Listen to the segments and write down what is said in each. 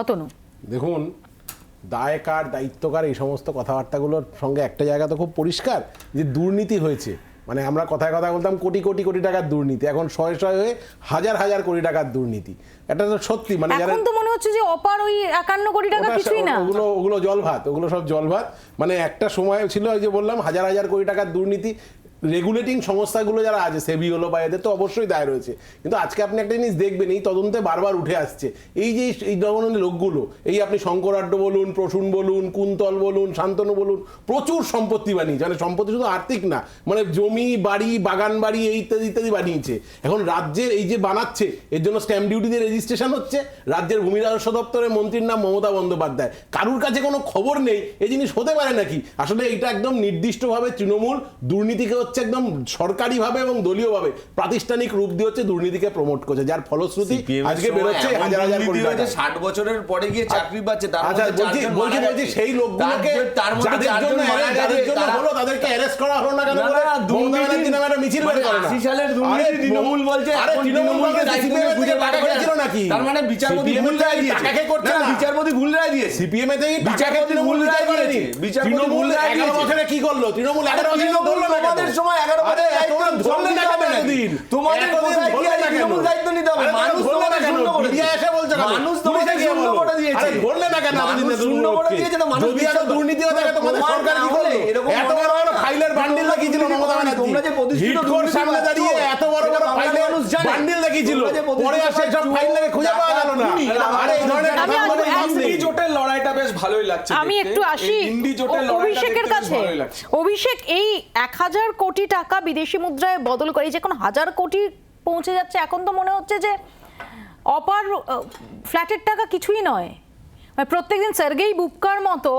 অতনু। দেখুন দায়কার দায়িত্বকার এই সমস্ত কথাবার্তাগুলোর সঙ্গে একটা জায়গা তো খুব পরিষ্কার যে দুর্নীতি হয়েছে। মানে আমরা কথায় কথা বলতাম কোটি কোটি কোটি টাকার দুর্নীতি। এখন শয়ে শয়ে হয়ে হাজার হাজার কোটি টাকার দুর্নীতি। এটা তো সত্যি মানে এখন তো মনে হচ্ছে যে অপার ওই একান্ন কোটি টাকা কিছুই না। ওগুলো ওগুলো জল ভাত ওগুলো সব জল ভাত মানে একটা সময় ছিল ওই যে বললাম হাজার হাজার কোটি টাকার দুর্নীতি। রেগুলেটিং সংস্থাগুলো যারা আছে সেবি হলো বা এদের তো অবশ্যই দায় রয়েছে। কিন্তু আজকে আপনি একটা জিনিস দেখবেন, এই তদন্তে বারবার উঠে আসছে। এই যে এই ধরনের লোকগুলো, এই আপনি শঙ্করাড্ড বলুন, প্রসূন বলুন, কুন্তল বলুন, শান্তনু বলুন, প্রচুর সম্পত্তি বানিয়েছে। মানে সম্পত্তি শুধু আর্থিক না মানে জমি, বাড়ি, বাগান বাড়ি, এই ইত্যাদি ইত্যাদি বানিয়েছে। এখন রাজ্যের এই যে বানাচ্ছে, এর জন্য স্ট্যাম্প ডিউটি দিয়ে রেজিস্ট্রেশন হচ্ছে, রাজ্যের ভূমি রাজস্ব দপ্তরের মন্ত্রীর নাম মমতা বন্দ্যোপাধ্যায়। কারুর কাছে কোনো খবর নেই এই জিনিস হতে পারে নাকি? আসলে এটা একদম নির্দিষ্টভাবে তৃণমূল দুর্নীতিকে হচ্ছে একদম সরকারিভাবে এবং দলীয়ভাবে প্রাতিষ্ঠানিক রূপ দিয়ে হচ্ছে দুর্নীতিকে প্রমোট করছে যার ফলশ্রুতি আজকে বেরোচ্ছে হাজার হাজার কোটি টাকা। 60 বছরের পরে গিয়ে চাকরি পাচ্ছে তার আচ্ছা বলছি বলছি বলছি সেই লোকগুলোকে তার- মধ্যে জন্য যাদের জন্য হলো তাদেরকে অ্যারেস্ট করা হলো না কেন বলে? দুর্নীতি- ব্যানার্জি নামে একটা মিছিল বের করে না। 80 সালের দুর্নীতি তৃণমূল বলছে, আরে তৃণমূলকে খুঁজে বার নাকি? তার মানে বিচারপতি ভুল রায় দিয়েছে। করছে না। বিচারপতি ভুল রায় দিয়েছে। সিপিএম এ থেকে বিচারপতি তৃণমূল রায় করেনি। বিচারপতি ভুল রায়। বছরে কি করল? তৃণমূল এগারো বছরে তৃণমূল ধরলো না সময় এগারো না? তোমাদের? না? তৃণমূল দায়িত্ব নিতে হবে মানুষ তোমাদের শূন্য করে এসে বলছে মানুষ তুমি তোমাদের থেকে শূন্য করে দিয়েছে আরে, না কেন শূন্য করে দিয়েছে তো মানুষ দুর্নীতি থাকে তোমাদের প্রমাণ সরকার কি না করল? এরকম এত বড় বড় না। ফাইলের বান্ডিল দেখিয়েছিল মমতা ব্যানার্জি তোমরা যে প্রতিষ্ঠিত সামনে দাঁড়িয়ে এত বড় বান্ডিল দেখিয়েছিল। যে পরে আর সেই সব ফাইল থেকে খুঁজে পাওয়া গেল না। আরে এই ধরনের জোটের লড়াইটা বেশ ভালোই লাগছে আমি একটু আসি। জোটের অভিষেকের কাছে। অভিষেক এই এক হাজার কোটি টাকা বিদেশি মুদ্রায় বদল করে এই যে কোন হাজার কোটি পৌঁছে যাচ্ছে এখন তো মনে হচ্ছে যে অপার ফ্ল্যাটের টাকা কিছুই নয়। মানে প্রত্যেকদিন সার্গেই বুক্কার মতো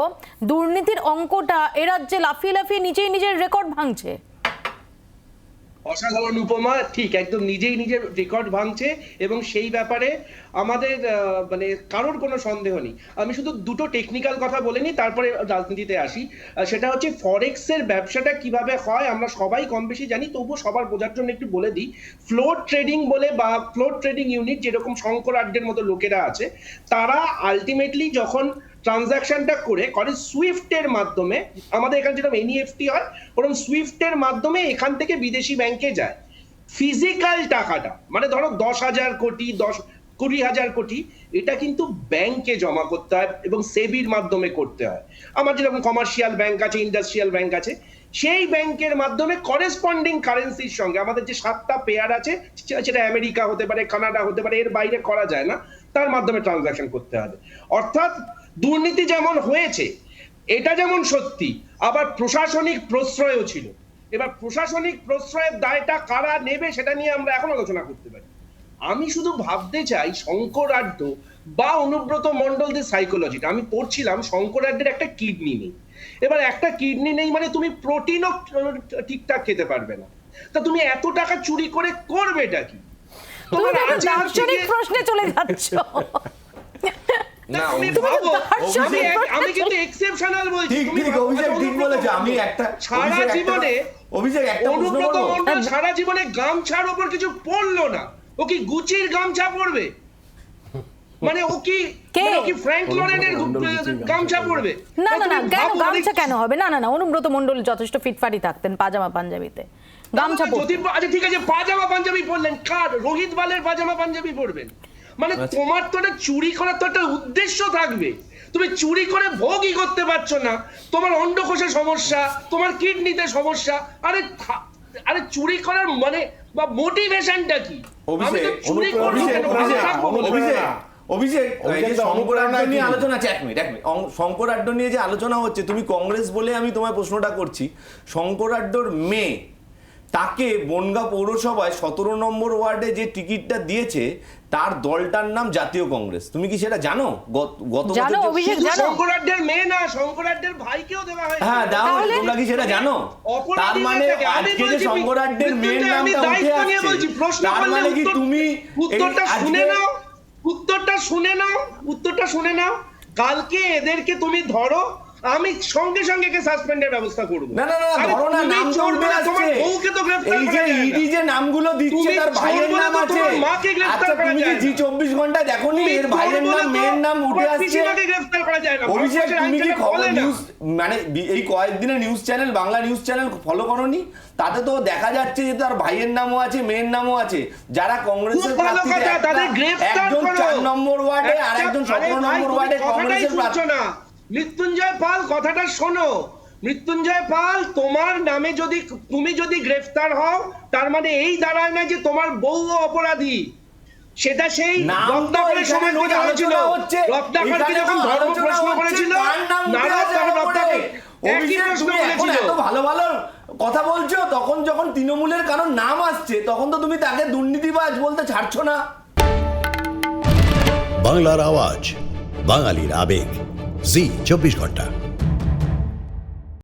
দুর্নীতির অঙ্কটা এ রাজ্যে লাফিয়ে লাফিয়ে নিজেই নিজের রেকর্ড ভাঙছে। অসাধারণ উপমা, ঠিক, একদম নিজেই নিজের রেকর্ড ভাঙছে এবং সেই ব্যাপারে আমাদের মানে কারোর কোনো সন্দেহ নেই। আমি শুধু দুটো টেকনিক্যাল কথা বলে নিই, তারপরে রাজনীতিতে আসি। সেটা হচ্ছে ফরেক্সের ব্যবসাটা কীভাবে হয়, আমরা সবাই কম বেশি জানি, তবুও সবার বোঝার জন্য একটু বলে দিই। ফ্লোর ট্রেডিং বলে বা ফ্লোর ট্রেডিং ইউনিট যেরকম শঙ্কর আড্ডের মতো লোকেরা আছে, তারা আলটিমেটলি যখন ট্রানজাকশনটা করে করে সুইফটের মাধ্যমে, আমাদের এখানে যেরকম এনইএফটি হয়, ওরকম সুইফটের মাধ্যমে এখান থেকে বিদেশি ব্যাংকে যায়। ফিজিক্যাল টাকাটা মানে ধরো দশ হাজার কোটি, দশ, কুড়ি হাজার কোটি, এটা কিন্তু ব্যাংকে জমা করতে হয় এবং সেবির মাধ্যমে করতে হয়। আমার যেরকম কমার্শিয়াল ব্যাংক আছে ইন্ডাস্ট্রিয়াল ব্যাংক আছে, সেই ব্যাংকের মাধ্যমে করেসপন্ডিং কারেন্সির সঙ্গে আমাদের যে সাতটা পেয়ার আছে সেটা আমেরিকা হতে পারে, কানাডা হতে পারে, এর বাইরে করা যায় না, তার মাধ্যমে ট্রানজাকশন করতে হবে। অর্থাৎ দুর্নীতি যেমন হয়েছে এটা যেমন সত্যি আবার প্রশাসনিক প্রশ্রয়ও ছিল। এবার প্রশাসনিক প্রশ্রয়ের দায়টা কারা নেবে সেটা নিয়ে আমরা এখন আলোচনা করতে পারি। আমি শুধু ভাবতে চাই শঙ্করাড্ড বা অনুব্রত মণ্ডলদের সাইকোলজিটা আমি পড়ছিলাম শঙ্করাড্ডের একটা কিডনি নেই। এবার একটা কিডনি নেই মানে তুমি প্রোটিনও ঠিকঠাক খেতে পারবে না। তা তুমি এত টাকা চুরি করে করবে এটা কি তোমার প্রশ্নে চলে যাচ্ছ না, না, তুমি তুমি তো ভাবো, দার্শনিক আমি এক- আমি প্রশ্নে কিন্তু এক্সেপশনাল বলছি। ঠিক ঠিক অভিষেক আচ্ছা, ঠিক অনুব্রত বলেছে। আমি একটা সারা জীবনে অভিষেক একটা অনুব্রত সারা জীবনে গামছার ওপর কিছু পড়ল না। ও কি গুচির গামছা পরবে? মানে ও কি কে? মানে ও কি ফ্র্যাঙ্ক লরেনের গামছা গামছা পরবে? না না না কেন গামছা কেন হবে? না না না অনুব্রত যথেষ্ট ফিটফাটি থাকতেন পাজামা পাঞ্জাবিতে। গামছা যদি পরতেন। আচ্ছা ঠিক আছে পাজামা পাঞ্জাবি পরলেন। কার? রোহিত বালের পাজামা পাঞ্জাবি পরবেন। মানে আচ্ছা। তোমার তো একটা চুরি করার তো একটা উদ্দেশ্য থাকবে তুমি চুরি করে ভোগই করতে পারছ না তোমার অন্ডকোষে সমস্যা তোমার কিডনিতে সমস্যা আরে আরে চুরি করার মানে বা মোটিভেশনটা কি আমি তো চুরি করব কেন? অভিষেক থাকব বলে। অভিষেক অভিষেক এই যে অভিষেক তো শঙ্কর আড্ডা অনুপ্রেরণা নিয়ে আলোচনা আছে এক মিনিট এক মিনিট অং- শঙ্কর আড্ড নিয়ে যে আলোচনা হচ্ছে তুমি কংগ্রেস বলে আমি তোমায় প্রশ্নটা করছি শঙ্কর আড্ডর মেয়ে তাকে বনগা পৌরসভায় সতেরো নম্বর ওয়ার্ডে যে টিকিটটা দিয়েছে তার দলটার নাম জাতীয় কংগ্রেস। তুমি কি সেটা জানো? গত- গত জানো অভিষেক জানো? শঙ্করাড্ডের মেয়ে না শঙ্করাড্ডের ভাইকেও দেওয়া হয়েছে। হ্যাঁ দাও তোমরা কি সেটা জানো? তার মানে হয়ে আজকে যে শঙ্করাড্ডের মেয়ের নামটা উঠে দায়িত্ব নিয়ে বলছি, আসছে তার মানে কি তুমি উত্তরটা শুনে নাও উত্তরটা শুনে নাও উত্তরটা শুনে নাও। কালকে এদেরকে তুমি ধরো আমি সঙ্গে সঙ্গে কে সাসপেন্ডের ব্যবস্থা করব। না না না ধরো না নাম বলে তোমার বউকে তো গ্রেফতার এই যে করা যায় না। ইডি যে নামগুলো দিচ্ছে তার ভাইয়ের নাম আছে তোমার মাকে গ্রেফতার আচ্ছা করা যায় জি না। চব্বিশ ঘণ্টা দেখোনি তুমি এর ভাইয়ের নাম মেয়ের নাম উঠে আসছে। পিসিমাকে গ্রেফতার করা যায় না। অভিষেক তুমি কি খবর নিউজ মানে এই কয়েকদিনে news channel Bangla news channel follow করনি? তাতে তো দেখা যাচ্ছে যে তার ভাইয়ের নামও আছে মেয়ের নামও আছে। যারা কংগ্রেসের গ্রেফতার একজন। চার নম্বর ওয়ার্ডে আর একজন সতেরো নম্বর ওয়ার্ডে কংগ্রেসের প্রার্থী না। মৃত্যুঞ্জয় পাল কথাটা শোনো। মৃত্যুঞ্জয় পাল তোমার নামে যদি তুমি যদি গ্রেফতার হও তার মানে এই দাঁড়ায় না যে তোমার বউ অপরাধী। সেটা সেই রত্নাকরের সময় রোজ হয়েছিল আলোচনা হচ্ছে। রত্নাকরকে এখানে যখন তো ধর্ম প্রশ্ন করেছিল কার নাম উঠে নারদ তখন রত্নাকর একই প্রশ্ন করেছিল। ভালো ভালো কথা বলছো তখন যখন তৃণমূলের কারণ নাম আসছে তখন তো তুমি তাকে দুর্নীতিবাজ বলতে ছাড়ছো না। বাংলার আওয়াজ বাঙালির আবেগ। জি চব্বিশ ঘণ্টা।